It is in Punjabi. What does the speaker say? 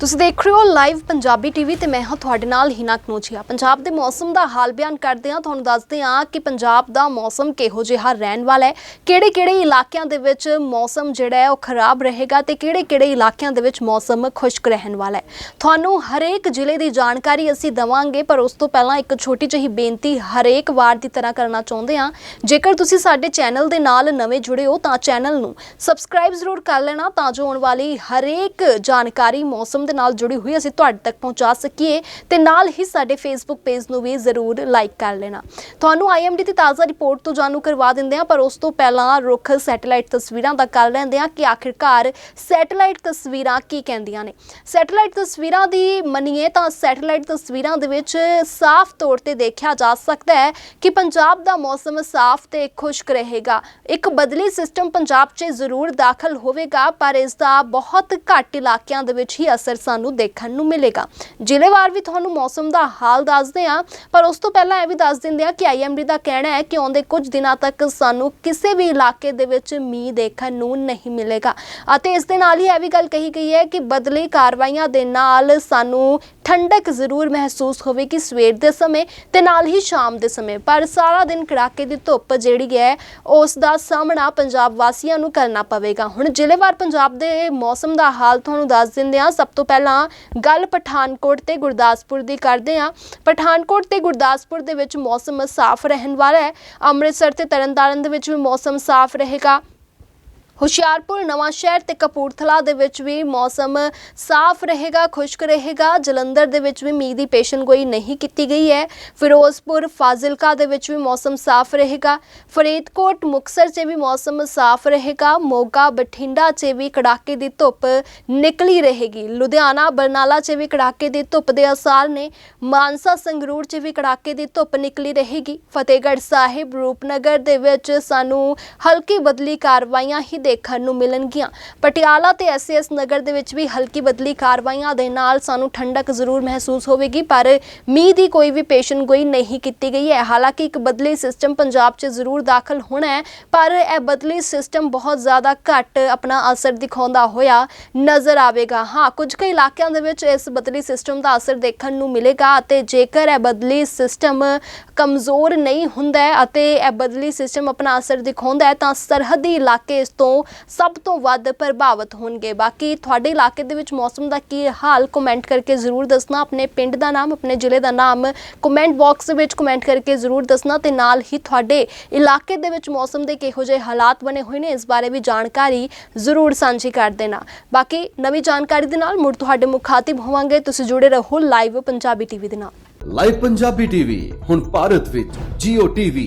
ਤੁਸੀਂ ਦੇਖ ਰਹੇ ਹੋ ਲਾਈਵ ਪੰਜਾਬੀ ਟੀਵੀ ਤੇ ਮੈਂ ਹਾਂ ਤੁਹਾਡੇ ਨਾਲ ਹਿਨਾ ਕਨੋਜੀਆ ਪੰਜਾਬ ਦੇ ਮੌਸਮ ਦਾ ਹਾਲ ਬਿਆਨ ਕਰਦੇ ਹਾਂ, ਤੁਹਾਨੂੰ ਦੱਸਦੇ ਹਾਂ ਕਿ ਪੰਜਾਬ ਦਾ ਮੌਸਮ ਕਿਹੋ ਜਿਹਾ ਰਹਿਣ ਵਾਲਾ ਹੈ, ਕਿਹੜੇ-ਕਿਹੜੇ ਇਲਾਕਿਆਂ ਦੇ ਵਿੱਚ ਮੌਸਮ ਜਿਹੜਾ ਹੈ ਉਹ ਖਰਾਬ ਰਹੇਗਾ ਤੇ ਕਿਹੜੇ-ਕਿਹੜੇ ਇਲਾਕਿਆਂ ਦੇ ਵਿੱਚ ਮੌਸਮ ਖੁਸ਼ਕ ਰਹਿਣ ਵਾਲਾ ਹੈ। ਤੁਹਾਨੂੰ ਹਰੇਕ ਜ਼ਿਲ੍ਹੇ ਦੀ ਜਾਣਕਾਰੀ ਅਸੀਂ ਦਵਾਂਗੇ, ਪਰ ਉਸ ਤੋਂ ਪਹਿਲਾਂ ਇੱਕ ਛੋਟੀ ਜਿਹੀ ਬੇਨਤੀ ਹਰੇਕ ਵਾਰ ਦੀ ਤਰ੍ਹਾਂ ਕਰਨਾ ਚਾਹੁੰਦੇ ਹਾਂ। ਜੇਕਰ ਤੁਸੀਂ ਸਾਡੇ ਚੈਨਲ ਦੇ ਨਾਲ ਨਵੇਂ ਜੁੜੇ ਹੋ ਤਾਂ ਚੈਨਲ ਨੂੰ ਸਬਸਕ੍ਰਾਈਬ ਜ਼ਰੂਰ ਕਰ ਲੈਣਾ ਤਾਂ ਜੋ ਆਉਣ ਵਾਲੀ ਹਰੇਕ ਜਾਣਕਾਰੀ ਮੌਸਮ ਦੇ ਨਾਲ ਜੁੜੀ ਹੋਈ ਅਸੀਂ ਤੁਹਾਡੇ ਤੱਕ ਪਹੁੰਚਾ ਸਕੀਏ ਤੇ ਨਾਲ ਹੀ ਸਾਡੇ ਫੇਸਬੁੱਕ ਪੇਜ ਨੂੰ ਵੀ ਜ਼ਰੂਰ ਲਾਈਕ ਕਰ ਲੈਣਾ। ਤੁਹਾਨੂੰ ਆਈਐਮਡੀ ਦੀ ਤਾਜ਼ਾ ਰਿਪੋਰਟ ਤੋਂ ਜਾਣੂ ਕਰਵਾ ਦਿੰਦੇ ਹਾਂ, ਪਰ ਉਸ ਤੋਂ ਪਹਿਲਾਂ ਰੁੱਖ ਸੈਟੇਲਾਈਟ ਤਸਵੀਰਾਂ ਦਾ ਕਰ ਲੈਂਦੇ ਹਾਂ ਕਿ ਆਖਿਰਕਾਰ ਸੈਟੇਲਾਈਟ ਤਸਵੀਰਾਂ ਕੀ ਕਹਿੰਦੀਆਂ ਨੇ। ਸੈਟੇਲਾਈਟ ਤਸਵੀਰਾਂ ਦੀ ਮੰਨੀਏ ਤਾਂ ਸੈਟੇਲਾਈਟ ਤਸਵੀਰਾਂ ਦੇ ਵਿੱਚ ਸਾਫ਼ ਤੌਰ ਤੇ ਦੇਖਿਆ ਜਾ ਸਕਦਾ ਹੈ ਕਿ ਪੰਜਾਬ ਦਾ ਮੌਸਮ ਸਾਫ਼ ਤੇ ਖੁਸ਼ਕ ਰਹੇਗਾ। ਇੱਕ ਬਦਲੀ ਸਿਸਟਮ ਪੰਜਾਬ 'ਚ ਜ਼ਰੂਰ ਦਾਖਲ ਹੋਵੇਗਾ, ਪਰ ਇਸ ਦਾ ਬਹੁਤ ਘੱਟ ਇਲਾਕਿਆਂ ਦੇ ਵਿੱਚ ਹੀ ਅਸਰ ਸਾਨੂੰ ਦੇਖਣ ਨੂੰ ਮਿਲੇਗਾ। ਜ਼ਿਲ੍ਹੇਵਾਰ ਵੀ ਤੁਹਾਨੂੰ ਮੌਸਮ ਦਾ ਹਾਲ ਦੱਸਦੇ ਹਾਂ, ਪਰ ਉਸ ਤੋਂ ਪਹਿਲਾਂ ਇਹ ਵੀ ਦੱਸ ਦਿੰਦੇ ਹਾਂ ਕਿ ਆਈਐਮਡੀ ਦਾ ਕਹਿਣਾ ਹੈ ਕਿ ਆਉਂਦੇ ਕੁਝ ਦਿਨਾਂ ਤੱਕ ਸਾਨੂੰ ਕਿਸੇ ਵੀ ਇਲਾਕੇ ਦੇ ਵਿੱਚ ਮੀਂਹ ਦੇਖਣ ਨੂੰ ਨਹੀਂ ਮਿਲੇਗਾ। ਅਤੇ ਇਸ ਦੇ ਨਾਲ ਹੀ ਇਹ ਵੀ ਗੱਲ ਕਹੀ ਗਈ ਹੈ ਕਿ ਬਦਲੀ ਕਾਰਵਾਈਆਂ ਦੇ ਨਾਲ ਸਾਨੂੰ ਠੰਡਕ ਜ਼ਰੂਰ ਮਹਿਸੂਸ ਹੋਵੇਗੀ ਸਵੇਰ ਦੇ ਸਮੇਂ ਤੇ ਨਾਲ ਹੀ ਸ਼ਾਮ ਦੇ ਸਮੇਂ। ਪਰ ਸਾਰਾ ਦਿਨ ਕੜਾਕੇ ਦੀ ਧੁੱਪ ਜਿਹੜੀ ਹੈ, ਉਸ ਦਾ ਸਾਹਮਣਾ ਪੰਜਾਬ ਵਾਸੀਆਂ ਨੂੰ ਕਰਨਾ ਪਵੇਗਾ। ਹੁਣ ਜ਼ਿਲ੍ਹੇਵਾਰ ਪੰਜਾਬ ਦੇ ਮੌਸਮ ਦਾ ਹਾਲ ਤੁਹਾਨੂੰ ਦੱਸ ਦਿੰਦੇ ਹਾਂ। ਸਭ ਤੋਂ ਪਹਿਲਾਂ ਗੱਲ ਪਠਾਨਕੋਟ ਤੇ ਗੁਰਦਾਸਪੁਰ ਦੀ ਕਰਦੇ ਹਾਂ। ਪਠਾਨਕੋਟ ਤੇ ਗੁਰਦਾਸਪੁਰ ਦੇ ਵਿੱਚ ਮੌਸਮ ਸਾਫ਼ ਰਹਿਣ ਵਾਲਾ ਹੈ। ਅੰਮ੍ਰਿਤਸਰ ਤੇ ਤਰਨਤਾਰਨ ਦੇ ਵਿੱਚ ਵੀ ਮੌਸਮ ਸਾਫ਼ ਰਹੇਗਾ। ਹੁਸ਼ਿਆਰਪੁਰ ਨਵਾਂ ਸ਼ਹਿਰ ਤੇ ਕਪੂਰਥਲਾ ਦੇ ਵਿੱਚ ਵੀ ਮੌਸਮ ਸਾਫ਼ ਰਹੇਗਾ, ਖੁਸ਼ਕ ਰਹੇਗਾ। ਜਲੰਧਰ ਦੇ ਵਿੱਚ ਵੀ ਮੀਂਹ ਦੀ ਪੇਸ਼ਨਗੋਈ ਨਹੀਂ ਕੀਤੀ ਗਈ ਹੈ। ਫਿਰੋਜ਼ਪੁਰ, ਫਾਜ਼ਿਲਕਾ ਦੇ ਵਿੱਚ ਵੀ ਮੌਸਮ ਸਾਫ਼ ਰਹੇਗਾ। ਫਰੀਦਕੋਟ ਮੁਕਸਰ 'ਚ ਵੀ ਮੌਸਮ ਸਾਫ਼ ਰਹੇਗਾ। ਮੋਗਾ, ਬਠਿੰਡਾ 'ਚ ਵੀ ਕੜਾਕੇ ਦੀ ਧੁੱਪ ਨਿਕਲੀ ਰਹੇਗੀ। ਲੁਧਿਆਣਾ, ਬਰਨਾਲਾ 'ਚ ਵੀ ਕੜਾਕੇ ਦੀ ਧੁੱਪ ਦੇ ਅਸਾਰ ਨੇ। ਮਾਨਸਾ, ਸੰਗਰੂਰ 'ਚ ਵੀ ਕੜਾਕੇ ਦੀ ਧੁੱਪ ਨਿਕਲੀ ਰਹੇਗੀ। ਫਤਿਹਗੜ੍ਹ ਸਾਹਿਬ, ਰੂਪਨਗਰ ਦੇ ਵਿੱਚ ਸਾਨੂੰ ਹਲਕੀ ਬਦਲੀ ਕਾਰਵਾਈਆਂ ਹੀ ਦੇਖਣ ਨੂੰ ਮਿਲਣਗੀਆਂ। ਪਟਿਆਲਾ ਤੇ ਐਸਐਸ ਨਗਰ ਦੇ ਵਿੱਚ ਵੀ ਹਲਕੀ ਬਦਲੀ ਕਾਰਵਾਈਆਂ ਦੇ ਨਾਲ ਸਾਨੂੰ ਠੰਡਕ ਜ਼ਰੂਰ ਮਹਿਸੂਸ ਹੋਵੇਗੀ, ਪਰ ਮੀਂਹ ਦੀ ਕੋਈ ਵੀ ਪੇਸ਼ਨਗੋਈ ਨਹੀਂ ਕੀਤੀ ਗਈ ਹੈ। ਹਾਲਾਂਕਿ ਇੱਕ ਬਦਲੀ ਸਿਸਟਮ ਪੰਜਾਬ 'ਚ ਜ਼ਰੂਰ ਦਾਖਲ ਹੋਣਾ ਹੈ, ਪਰ ਇਹ ਬਦਲੀ ਸਿਸਟਮ ਬਹੁਤ ਜ਼ਿਆਦਾ ਘੱਟ ਆਪਣਾ ਅਸਰ ਦਿਖਾਉਂਦਾ ਹੋਇਆ ਨਜ਼ਰ ਆਵੇਗਾ। ਹਾਂ, ਕੁਝ ਕੁ ਇਲਾਕਿਆਂ ਦੇ ਵਿੱਚ ਇਸ ਬਦਲੀ ਸਿਸਟਮ ਦਾ ਅਸਰ ਦੇਖਣ ਨੂੰ ਮਿਲੇਗਾ ਅਤੇ ਜੇਕਰ ਇਹ ਬਦਲੀ ਸਿਸਟਮ ਕਮਜ਼ੋਰ ਨਹੀਂ ਹੁੰਦਾ ਅਤੇ ਇਹ ਬਦਲੀ ਸਿਸਟਮ ਆਪਣਾ ਅਸਰ ਦਿਖਾਉਂਦਾ ਹੈ, ਤਾਂ ਸਰਹੱਦੀ ਇਲਾਕੇ ਇਸ ਤੋਂ ਸਭ ਤੋਂ ਵੱਧ ਪ੍ਰਭਾਵਿਤ ਹੋਣਗੇ। ਬਾਕੀ ਤੁਹਾਡੇ ਇਲਾਕੇ ਦੇ ਵਿੱਚ ਮੌਸਮ ਦਾ ਕੀ ਹਾਲ ਕਮੈਂਟ ਕਰਕੇ ਜ਼ਰੂਰ ਦੱਸਣਾ। ਆਪਣੇ ਪਿੰਡ ਦਾ ਨਾਮ ਆਪਣੇ ਜ਼ਿਲ੍ਹੇ ਦਾ ਨਾਮ ਕਮੈਂਟ ਬਾਕਸ ਵਿੱਚ ਕਮੈਂਟ ਕਰਕੇ ਜ਼ਰੂਰ ਦੱਸਣਾ ਤੇ ਨਾਲ ਹੀ ਤੁਹਾਡੇ ਇਲਾਕੇ ਦੇ ਵਿੱਚ ਮੌਸਮ ਦੇ ਕਿਹੋ ਜਿਹੇ ਹਾਲਾਤ ਬਣੇ ਹੋਏ ਨੇ ਇਸ ਬਾਰੇ ਵੀ ਜਾਣਕਾਰੀ ਜ਼ਰੂਰ ਸਾਂਝੀ ਕਰ ਦੇਣਾ। ਬਾਕੀ ਨਵੀਂ ਜਾਣਕਾਰੀ ਦੇ ਨਾਲ ਮੁੜ ਤੁਹਾਡੇ ਮੁਖਾਤਿਬ ਹੋਵਾਂਗੇ। ਤੁਸੀਂ ਜੁੜੇ ਰਹੋ ਲਾਈਵ ਪੰਜਾਬੀ ਟੀਵੀ ਦੇ ਨਾਲ। ਲਾਈਵ ਪੰਜਾਬੀ ਟੀਵੀ ਹੁਣ ਭਾਰਤ ਵਿੱਚ Jio TV,